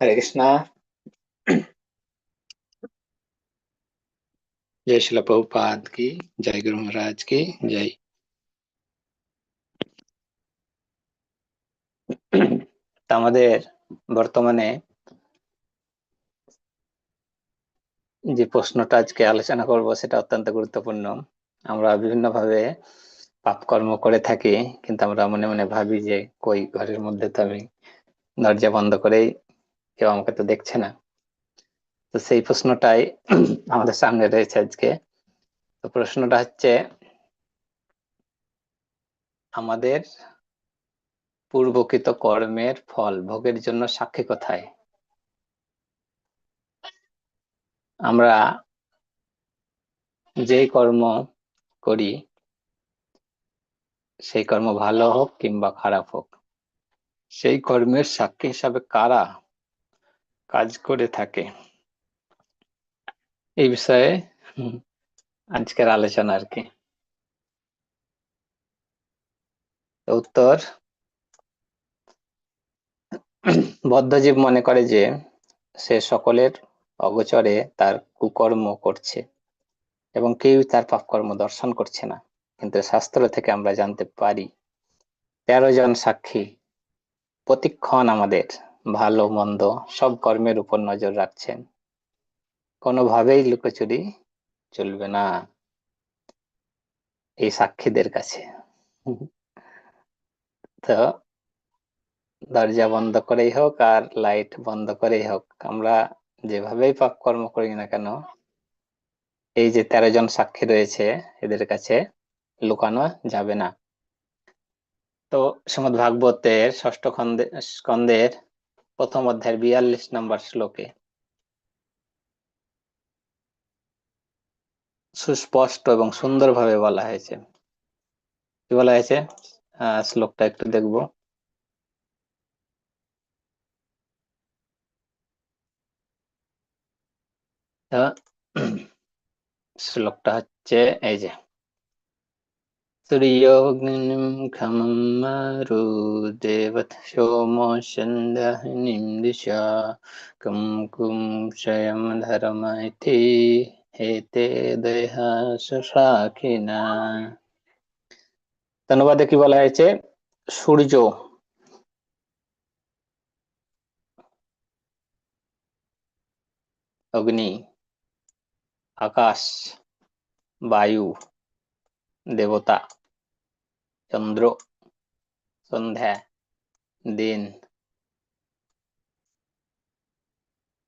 हरे कृष्णा जय शिल प्रभुपाद की जय गुरु महाराज की जय আমাদের বর্তমানে যে প্রশ্নটা আজকে আলোচনা করব সেটা অত্যন্ত গুরুত্বপূর্ণ। আমরা বিভিন্নভাবে পাপ কর্ম করে থাকি, কিন্তু আমরা মনে মনে ভাবি যে কই ঘরের মধ্যে তো আমি দরজা বন্ধ করেই কেউ আমাকে তো দেখছে না। তো সেই প্রশ্নটাই আমাদের সামনে রয়েছে আজকে। তো প্রশ্নটা হচ্ছে, আমাদের পূর্বকৃত কর্মের ফল ভোগের জন্য সাক্ষী কোথায়? আমরা যেই কর্ম করি, সেই কর্ম ভালো হোক কিংবা খারাপ হোক, সেই কর্মের সাক্ষী হিসাবে কারা কাজ করে থাকে? এই বিষয়ে আজকের আলোচনা আর কি। উত্তর, বদ্ধজীব মনে করে যে সে সকলের অগোচরে তার কুকর্ম করছে এবং কেউ তার পাপকর্ম দর্শন করছে না। কিন্তু শাস্ত্র থেকে আমরা জানতে পারি, তেরো জন সাক্ষী, প্রতিক্ষণ আমাদের ভালো, মন্দ সব কর্মের উপর নজর রাখছেন। কোনোভাবেই লুকোচুরি চলবে না এই সাক্ষীদের কাছে। তো দরজা বন্ধ করেই হোক আর লাইট বন্ধ করেই হোক, আমরা যেভাবেই পাপ কর্ম করি না কেন, এই যে তেরো জন সাক্ষী রয়েছে এদের কাছে লুকানো যাবে না। তো শ্রীমদ ভাগবতের ষষ্ঠ খন্দে স্কন্দের প্রথম অধ্যায়ের বিয়াল্লিশ নম্বর শ্লোকে সুস্পষ্ট এবং সুন্দরভাবে বলা হয়েছে। কি বলা হয়েছে? আহ, শ্লোকটা একটু দেখব। শ্লোকটা হচ্ছে এই যে সূর্যোগ্নিম খমম মারু দেবত সোম সন্ধ্যাহনিম দিশা, কম কুম শয়ম ধর্ম ইতি হেতে দেহ শাখিনা অনুবাদে কি বলা হয়েছে, সূর্য। অগ্নি। আকাশ, বায়ু, দেবতা, চন্দ্র, সন্ধ্যা, দিন,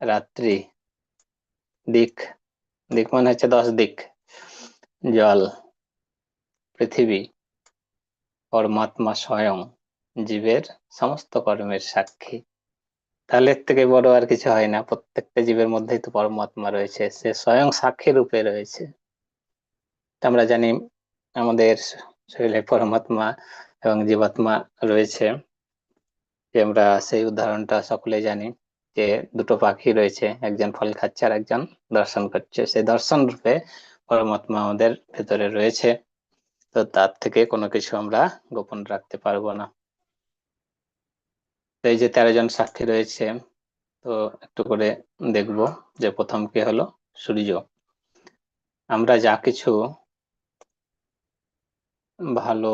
রাত্রি, দিক দিক মানে হচ্ছে দশ দিক, জল, পৃথিবী, পরমাত্মা স্বয়ং, জীবের সমস্ত কর্মের সাক্ষী। তাহলে এর থেকে বড় আর কিছু হয় না। প্রত্যেকটা জীবের মধ্যেই তো পরমাত্মা রয়েছে, সে স্বয়ং সাক্ষী রূপে রয়েছে। আমরা জানি আমাদের শরীরে পরমাত্মা এবং জীবাত্মা রয়েছে। যে আমরা সেই উদাহরণটা সকলে জানি যে দুটো পাখি রয়েছে, একজন ফল খাচ্ছে আর একজন দর্শন করছে। সেই দর্শন রূপে পরমাত্মা আমাদের ভেতরে রয়েছে। তো তার থেকে কোনো কিছু আমরা গোপন রাখতে পারব না। এই যে তেরো জন সাক্ষী রয়েছে, তো একটু করে দেখব যে প্রথম কে হলো সূর্য। আমরা যা কিছু ভালো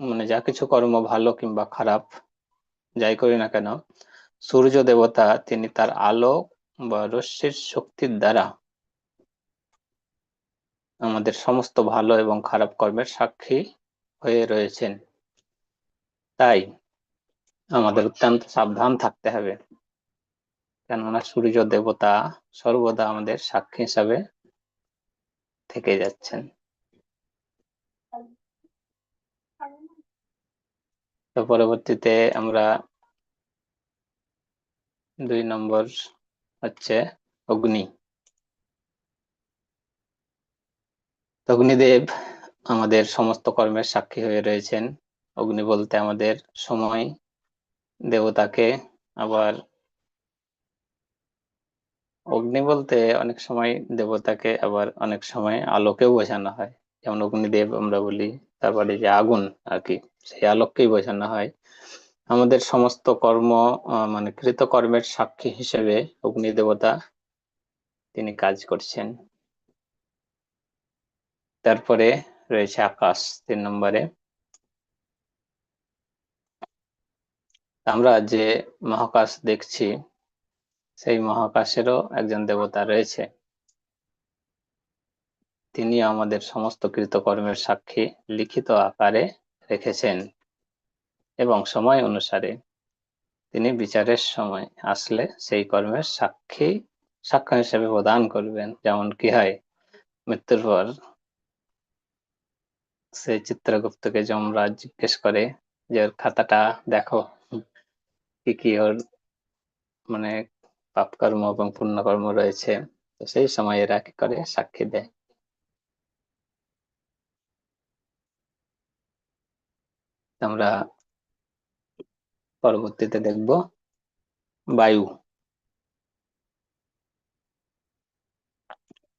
মানে যা কিছু কর্ম ভালো কিংবা খারাপ, যাই করি না কেন, সূর্য দেবতা তিনি তার আলো বা রশ্মির শক্তির দ্বারা আমাদের সমস্ত ভালো এবং খারাপ কর্মের সাক্ষী হয়ে রয়েছেন। তাই আমাদের অত্যন্ত সাবধান থাকতে হবে। কেননা সূর্য দেবতা সর্বদা আমাদের সাক্ষী হিসাবে থেকে যাচ্ছেন। তো পরবর্তীতে আমরা দুই নম্বর হচ্ছে অগ্নি। অগ্নিদেব আমাদের সমস্ত কর্মের সাক্ষী হয়ে রয়েছেন। অগ্নি বলতে আমাদের সময় দেবতাকে আবার অগ্নি বলতে অনেক সময় দেবতাকে আবার অনেক সময় আলোকেও বোঝানো হয়। যেমন অগ্নিদেব আমরা বলি, তারপরে যে আগুন আর কি, সেই আলোককেই বোঝানো হয়। আমাদের সমস্ত কর্ম মানে কৃত কর্মের সাক্ষী হিসেবে অগ্নি দেবতা তিনি কাজ করছেন। তারপরে রয়েছে আকাশ তিন নম্বরে। আমরা যে মহাকাশ দেখছি, সেই মহাকাশেরও একজন দেবতা রয়েছে। তিনি আমাদের সমস্ত কৃতকর্মের সাক্ষী, লিখিত আকারে রেখেছেন এবং সময় অনুসারে তিনি বিচারের সময় আসলে সেই কর্মের সাক্ষী, সাক্ষ্য হিসেবে প্রদান করবেন। যেমন কি হয়, মৃত্যুর পর সেই চিত্রগুপ্তকে যমরাজ জিজ্ঞেস করে যে খাতাটা দেখো। কি কি ওর মানে পাপকর্ম এবং পুণ্যকর্ম রয়েছে। তো সেই সময় এরা কি করে? সাক্ষী দেয়। আমরা পরবর্তীতে দেখব বায়ু।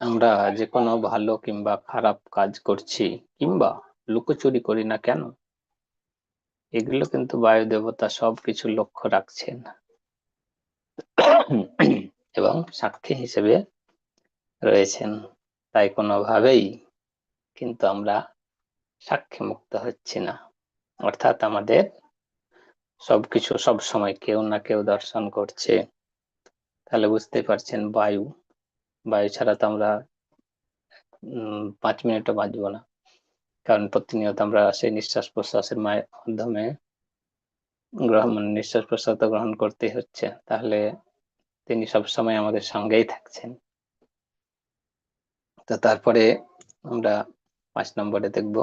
আমরা যে কোনো ভালো কিংবা খারাপ কাজ করছি কিংবা লুকোচুরি করি না কেন? এগুলো কিন্তু বায়ু দেবতা সবকিছু লক্ষ্য রাখছেন। এবং সাক্ষী হিসেবে রয়েছেন। তাই কোনোভাবেই কিন্তু আমরা সাক্ষী মুক্ত হচ্ছি না। অর্থাৎ আমাদের সবকিছু সব সময় কেউ না কেউ দর্শন করছে। তাহলে বুঝতে পারছেন বায়ু। বায়ু ছাড়া তো আমরা পাঁচ মিনিটও বাঁচবো না। কারণ প্রতিনিয়ত আমরা সেই নিঃশ্বাস প্রশ্বাসের মাধ্যমে গ্রহণ, নিঃশ্বাস প্রশ্বাস গ্রহণ করতে হচ্ছে। তাহলে তিনি সব সময় আমাদের সঙ্গেই থাকছেন। তো তারপরে আমরা পাঁচ নম্বরে দেখব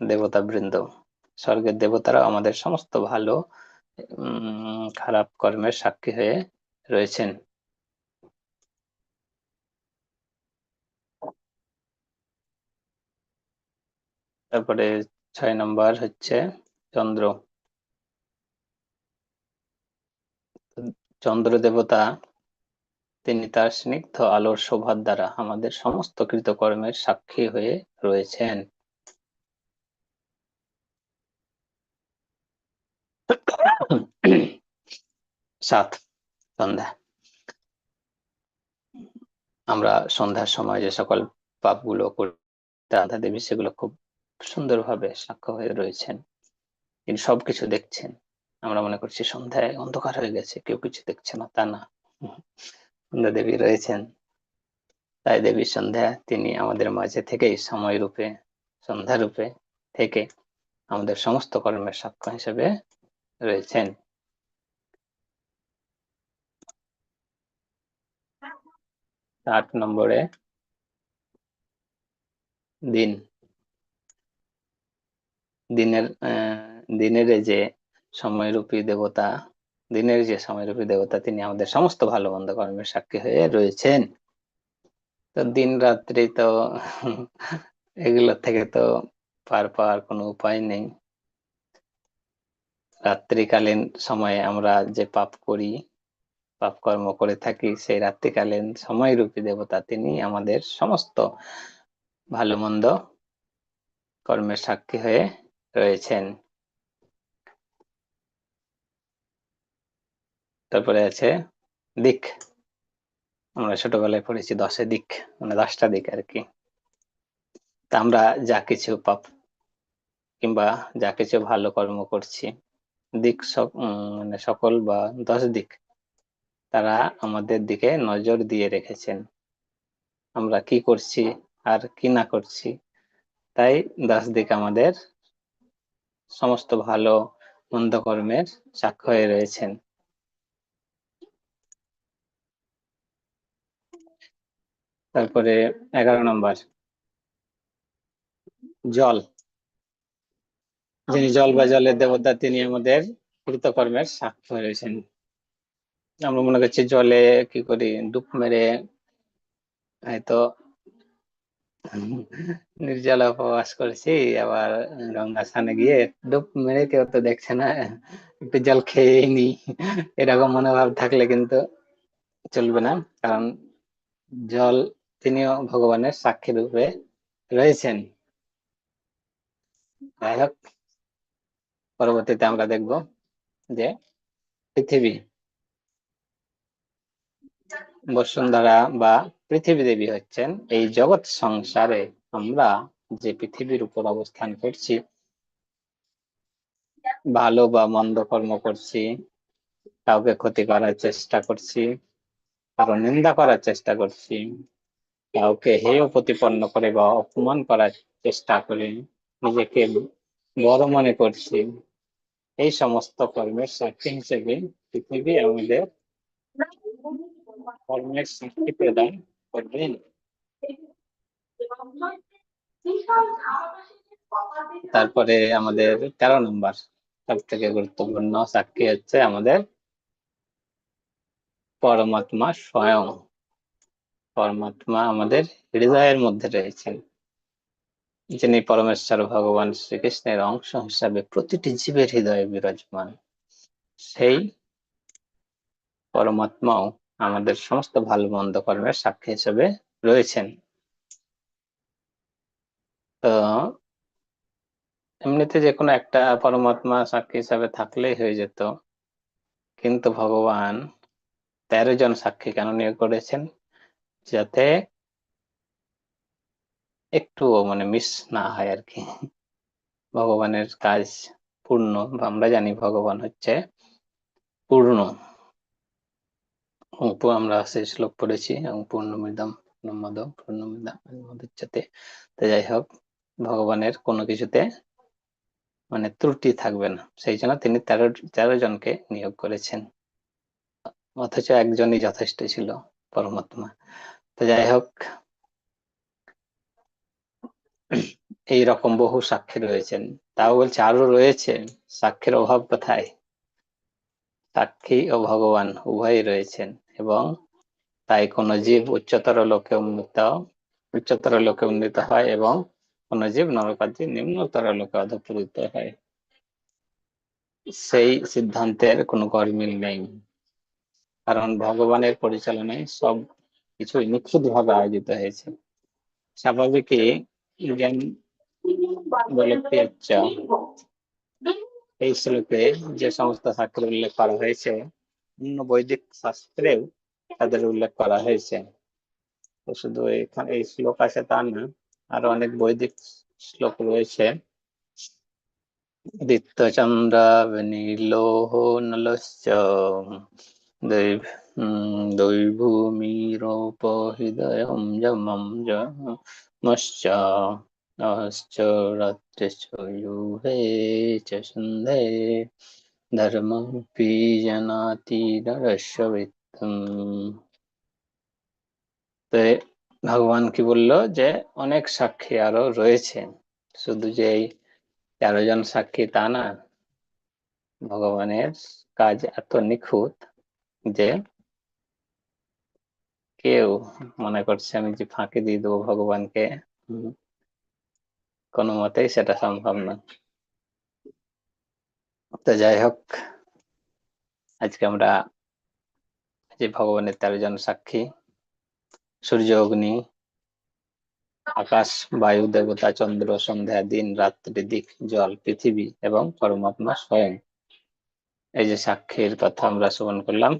দেবতা বৃন্দ স্বর্গের দেবতারা আমাদের সমস্ত ভালো খারাপ কর্মের সাক্ষী হয়ে রয়েছেন। তারপরে ছয় নম্বর হচ্ছে চন্দ্র। চন্দ্র দেবতা, তিনি তার স্নিগ্ধ আলোর শোভার দ্বারা আমাদের সমস্ত কৃতকর্মের সাক্ষী হয়ে রয়েছেন। সাত, সন্ধ্যা। আমরা সন্ধ্যার সময় যে সকল পাপগুলো করি দেবী, সেগুলো খুব সুন্দরভাবে সাক্ষ্য হয়ে রয়েছেন। তিনি সবকিছু দেখছেন। আমরা মনে করছি সন্ধ্যায় অন্ধকার হয়ে গেছে, কেউ কিছু দেখছে না, তা না। সন্ধ্যা দেবী রয়েছেন। তাই দেবী সন্ধ্যা, তিনি আমাদের মাঝে থেকেই সময় রূপে সন্ধ্যা রূপে থেকে আমাদের সমস্ত কর্মের সাক্ষ্য হিসেবে রয়েছেন। আট নম্বরে দিন। দিনের দিনের যে সময়রূপী দেবতা, দিনের যে সময়রূপী দেবতা, তিনি আমাদের সমস্ত ভালো মন্দ কর্মের সাক্ষী হয়ে রয়েছেন। তো দিন রাত্রি তো এগুলোর থেকে তো পার পাওয়ার কোনো উপায় নেই। রাত্রিকালীন সময়ে আমরা যে পাপ করি, পাপ কর্ম করে থাকি, সেই রাত্রিকালীন সময়রূপী দেবতা, তিনি আমাদের সমস্ত ভালো মন্দ কর্মের সাক্ষী হয়ে রয়েছেন। তারপরে আছে দিক। আমরা ছোটবেলায় পড়েছি দশে দিক মানে দশটা দিক আর কি। তা আমরা যা কিছু পাপ কিংবা যা কিছু ভালো কর্ম করছি, দিক মানে সকল বা দশ দিক, তারা আমাদের দিকে নজর দিয়ে রেখেছেন। আমরা কি করছি আর কি না করছি, তাই দশ দিক আমাদের সমস্ত ভালো মন্দ কর্মের সাক্ষ্য হয়ে রয়েছেন। তারপরে এগারো নম্বর। জল। যিনি জল বা জলের দেবতা, তিনি আমাদের কৃতকর্মের সাক্ষ্য রয়েছেন। আমরা মনে করছি জলে কি করি ডুব মেরে হয়তো নির্জলা উপবাস করছি, আবার গঙ্গা স্নানে গিয়ে ডুব মেরে কেউ তো দেখছে না, একটু জল খেয়ে নি। এরকম মনোভাব থাকলে কিন্তু চলবে না, কারণ জল তিনিও ভগবানের সাক্ষী রূপে রয়েছেন। যাই হোক, পরবর্তীতে আমরা দেখব যে পৃথিবী, বসুন্ধরা বা পৃথিবী দেবী হচ্ছেন, এই জগৎ সংসারে আমরা যে পৃথিবীর উপর অবস্থান করছি, ভালো বা মন্দ কর্ম করছি, কাউকে ক্ষতি করার চেষ্টা করছি, কারও নিন্দা করার চেষ্টা করছি, কাউকে হেয় প্রতিপন্ন করে বা অপমান করার চেষ্টা করে, নিজেকে বড় মনে করছি, এই সমস্ত কর্মের সাক্ষী হিসেবে পৃথিবী আমাদের কর্মের সাক্ষী প্রদান করবেন তারপরে আমাদের তেরো নম্বর সব থেকে গুরুত্বপূর্ণ সাক্ষী হচ্ছে আমাদের পরমাত্মা স্বয়ং। পরমাত্মা আমাদের হৃদয়ের মধ্যে রয়েছেন যিনি পরমেশ্বর ভগবান শ্রীকৃষ্ণের অংশ হিসাবে প্রতিটি জীবের হৃদয়ে বিরাজমান, সেই পরমাত্মাও আমাদের সমস্ত ভালো মন্দ কর্মের সাক্ষী হিসেবে রয়েছেন। তো এমনিতে যে কোনো একটা পরমাত্মা সাক্ষী হিসাবে থাকলেই হয়ে যেত। কিন্তু ভগবান তেরো জন সাক্ষী কেন নিয়োগ করেছেন? যাতে একটু মানে মিস না হয় আর কি। ভগবানের কাজ পূর্ণ আমরা জানি ভগবান হচ্ছে পূর্ণ। আমরা সেই শ্লোক পড়েছি এবং পূর্ণমিদম পূর্ণমদ পূর্ণমিদম তো যাই হোক, ভগবানের কোনো কিছুতে মানে ত্রুটি থাকবে না। সেই জন্য তিনি তেরো তেরো জনকে নিয়োগ করেছেন। অথচ একজনই যথেষ্ট ছিল, পরমাত্মা। তো যাই হোক, এই রকম বহু সাক্ষী রয়েছেন। তাও বলছে, আরও রয়েছে? সাক্ষীর অভাব কোথায়? সাক্ষী ও ভগবান উভয়ই রয়েছেন। এবং তাই কোন জীব উচ্চতর লোকে উন্নীত, উচ্চতর লোকে উন্নীত হয় এবং কোন জীব নরকাদি নিম্নতর লোকে অধপূরিত হয়। সেই সিদ্ধান্তের কোনো গরমিল নেই। কারণ ভগবানের পরিচালনায় সব কিছু নিখুঁত ভাবে আয়োজিত হয়েছে। বলে এই শ্লোকে যে সমস্ত শাস্ত্রের উল্লেখ করা হয়েছে অন্য বৈদিক শাস্ত্রেও তাদের উল্লেখ করা হয়েছে। শুধু এখানে এই শ্লোক আছে তা না, আরও অনেক বৈদিক শ্লোক রয়েছে। দিত্যচন্দ্রাবনীলোহ নলশ্চ দৈভূমিরোপহৃদয়ম যমম যমশ্চ অহশ্চ রাত্রে চ সন্ধে सन्धे धर्मपि जनाति তো ভগবান কি বললো যে অনেক সাক্ষী আরো রয়েছে শুধু যে এই তেরো জন সাক্ষী তা না ভগবানের কাজ এত নিখুঁত যে কেউ মনে করছে আমি যে ফাঁকি দিয়ে দেবো ভগবানকে কোনো মতেই সেটা সম্ভব না তো যাই হোক, আজকে আমরা যে ভগবানের তেরো জন সাক্ষী, সূর্য, অগ্নি, আকাশ, বায়ু, দেবতা, চন্দ্র, সন্ধ্যা, দিন, রাত্রি, দিক, জল, পৃথিবী এবং পরমাত্মা স্বয়ং। এই যে সাক্ষীর কথা আমরা শ্রবণ করলাম।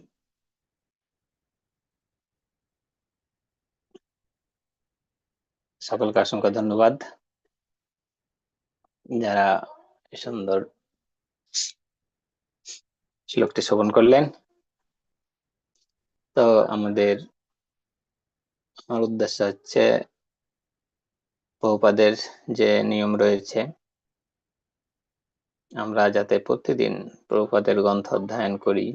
সকলকে অসংখ্য ধন্যবাদ। যারা সুন্দর শ্লোকটি শ্রবণ করলেন। তো আমাদের আমার উদ্দেশ্য হচ্ছে বহুপাদের যে নিয়ম রয়েছে, আমরা যাতে প্রতিদিন প্রভুপাদের গ্রন্থ অধ্যয়ন করি।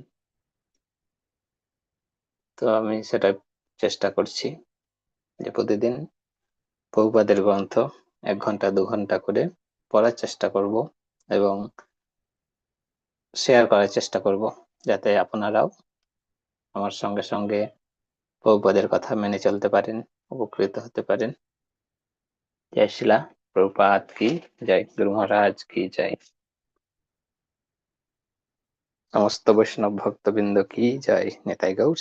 তো আমি সেটা চেষ্টা করছি যে প্রতিদিন বহুপাদের গ্রন্থ এক ঘণ্টা, দু ঘণ্টা করে পড়ার চেষ্টা করব এবং শেয়ার করার চেষ্টা করব যাতে আপনারাও আমার সঙ্গে সঙ্গে প্রভুপদের কথা মেনে চলতে পারেন, উপকৃত হতে পারেন। জয় শিলা প্রভুপাত কি জয়, গুরু মহারাজ কি জয়। সমস্ত বৈষ্ণব ভক্তবৃন্দ কি জয়, নেতাই গৌর